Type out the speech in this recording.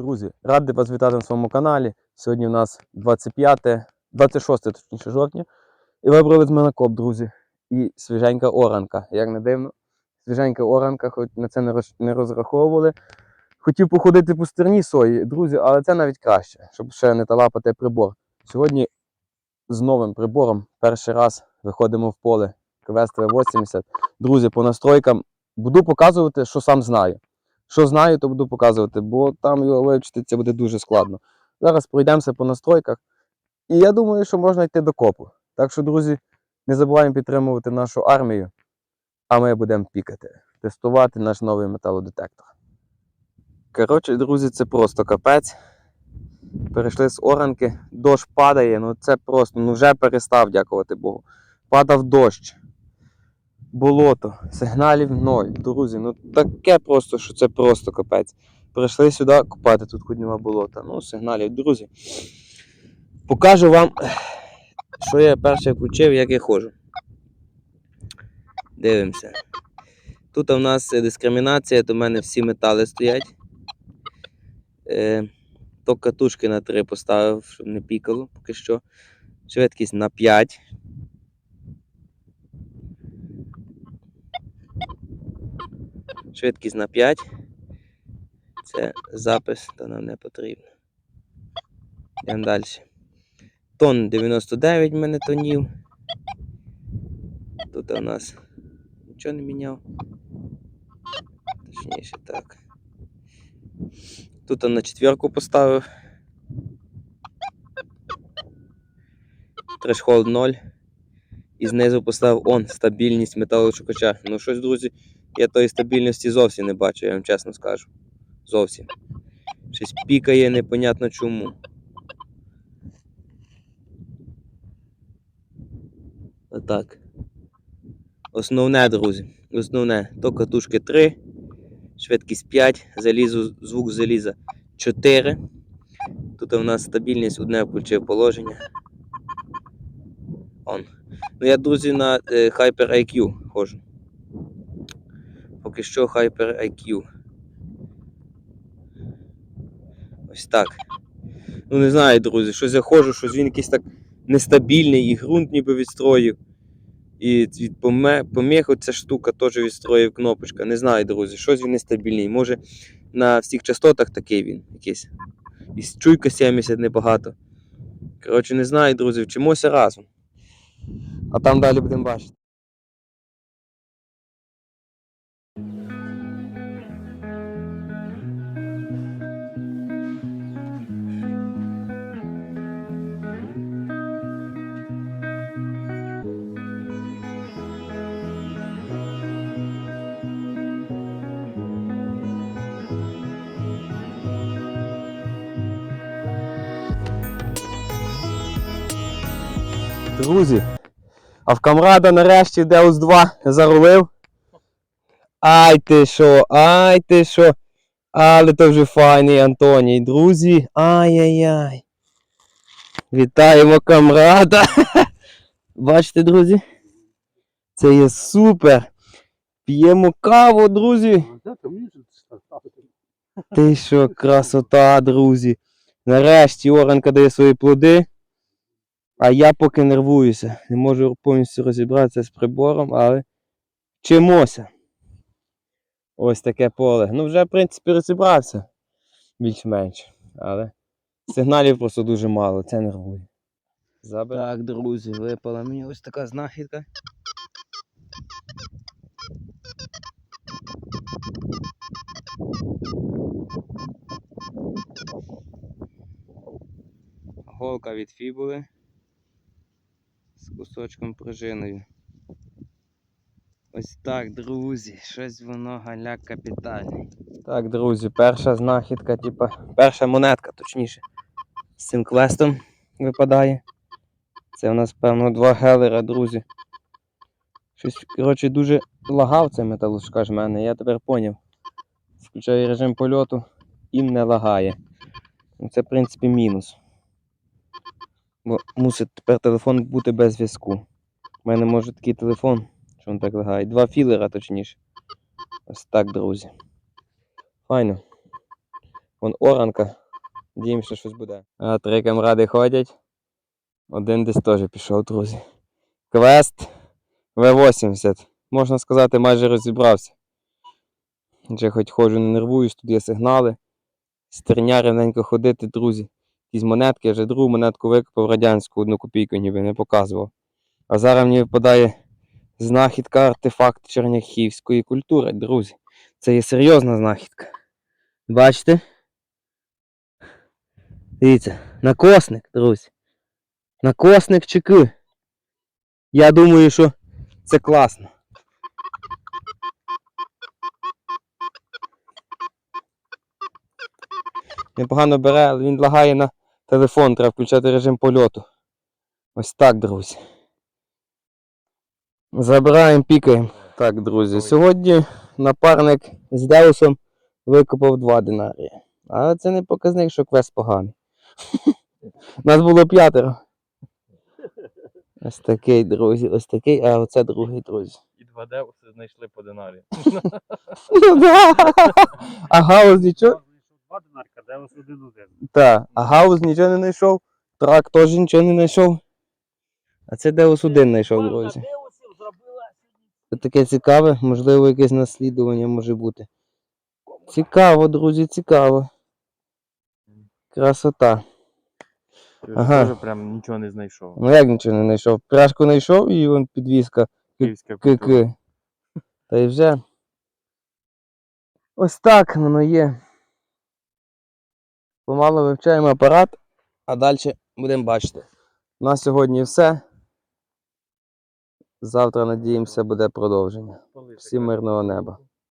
Друзі, радий вас вітати на своєму каналі. Сьогодні у нас 25, 26 точніше жовтня. І вибрали з мене коп, друзі. І свіженька оранка. Як не дивно, свіженька оранка, хоч на це не, розраховували. Хотів походити по стерні сої, друзі, але це навіть краще, щоб ще не талапати прибор. Сьогодні з новим прибором перший раз виходимо в поле Квест 80 Друзі, по настройкам буду показувати, що сам знаю. Що знаю, то буду показувати, бо там його вивчити це буде дуже складно. Зараз пройдемося по настройках. І я думаю, що можна йти до копу. Так що, друзі, не забуваємо підтримувати нашу армію, а ми будемо пікати, тестувати наш новий металодетектор. Коротше, друзі, це просто капець. Перейшли з оранки, дощ падає, ну це просто, ну вже перестав, дякувати Богу. Падав дощ болото, сигналів ноль. Друзі, ну таке просто, що це просто капець. Прийшли сюди купати, тут хоч нема болота. Ну, сигналів, друзі. Покажу вам, що я перше включив, як я ходжу. Дивимося. Тут у нас дискримінація, в мене всі метали стоять. Е, то катушки на 3 поставив, щоб не пікало поки що. Швидкість на 5. Швидкість на 5. Це запис, то нам не потрібно. Йдемо далі. Тон 99 в мене тонів. Тут у нас нічого не міняв. Точніше так. Тут на четверку поставив. Трешхолд 0. І знизу поставив он стабільність металошукача. Ну щось, друзі, я тої стабільності зовсім не бачу, я вам чесно скажу. Зовсім. Щось пікає, непонятно чому. Отак. Основне, друзі. Основне. То катушки 3, швидкість 5, залізу, звук заліза 4. Тут у нас стабільність одне включив положення. Он. Ну я, друзі, на е, Hyper IQ ходжу. Поки що Hyper IQ. Ось так. Ну не знаю, друзі, щось я ходжу, щось він якийсь так нестабільний, і ґрунт ніби відстроїв. І від поміг оця штука теж відстроїв кнопочка. Не знаю, друзі, щось він нестабільний. Може на всіх частотах такий він якийсь. І чуйка 70 небагато. Коротше, не знаю, друзі, вчимося разом. А там далі будемо бачити. Друзі, а в камрада нарешті Deus 2 зарулив. Ай ти що, ай ти що. Але то вже файний Антоній, друзі. Ай-яй-яй. Вітаємо камрада. Бачите, друзі? Це є супер. П'ємо каву, друзі. Ти що, красота, друзі. Нарешті оранка дає свої плоди. А я поки нервуюся. Не можу повністю розібратися з прибором, але вчимося. Ось таке поле. Ну, вже, в принципі, розібрався більш-менш. Але сигналів просто дуже мало, це нервує. Забер... Так, друзі, випала мені ось така знахідка. Голка від фібули з кусочком пружиною. Ось так, друзі, щось воно галяк капітальний. Так, друзі, перша знахідка, типа, перша монетка, точніше, з цим квестом випадає. Це у нас, певно, два гелера, друзі. Щось, коротше, дуже лагав цей металошукач в мене, я тепер поняв. Включаю режим польоту і не лагає. Ну, Це, в принципі, мінус. Бо мусить тепер телефон бути без зв'язку. У мене може такий телефон, що він так лагає. Два філера, точніше. Ось так, друзі. Файно. Вон оранка. Що щось буде. А три камради ходять. Один десь теж пішов, друзі. Квест В80. Можна сказати, майже розібрався. Вже хоч ходжу, не нервуюсь, тут є сигнали. Стерня рівненько ходити, друзі. Якісь монетки, я вже другу монетку викопав радянську, одну копійку ніби не показував. А зараз мені випадає знахідка артефакт черняхівської культури, друзі. Це є серйозна знахідка. Бачите? Дивіться, накосник, друзі. Накосник чеки. Я думаю, що це класно. Непогано бере, але він лагає на телефон, треба включати режим польоту. Ось так, друзі. Забираємо, пікаємо. Так, друзі, сьогодні напарник з Деусом викопав два динарії. Але це не показник, що квест поганий. Нас було п'ятеро. Ось такий, друзі, ось такий, а оце другий, друзі. І 2D все знайшли по динарі. Ну. А Гаус нічого. два динарка, де ось один один. Так, а Гаус нічого не знайшов, трак теж нічого не знайшов. А це Деус один знайшов, друзі. Це таке цікаве, можливо, якесь наслідування може бути. Цікаво, друзі, цікаво. Красота. Ага. Теж прям нічого не знайшов. Ну як нічого не знайшов? Пряжку знайшов і вон підвіска Київська культура. Та й вже. Ось так воно є. Помало вивчаємо апарат, а далі будемо бачити. У нас сьогодні все. Завтра, надіємося, буде продовження. Всім мирного неба.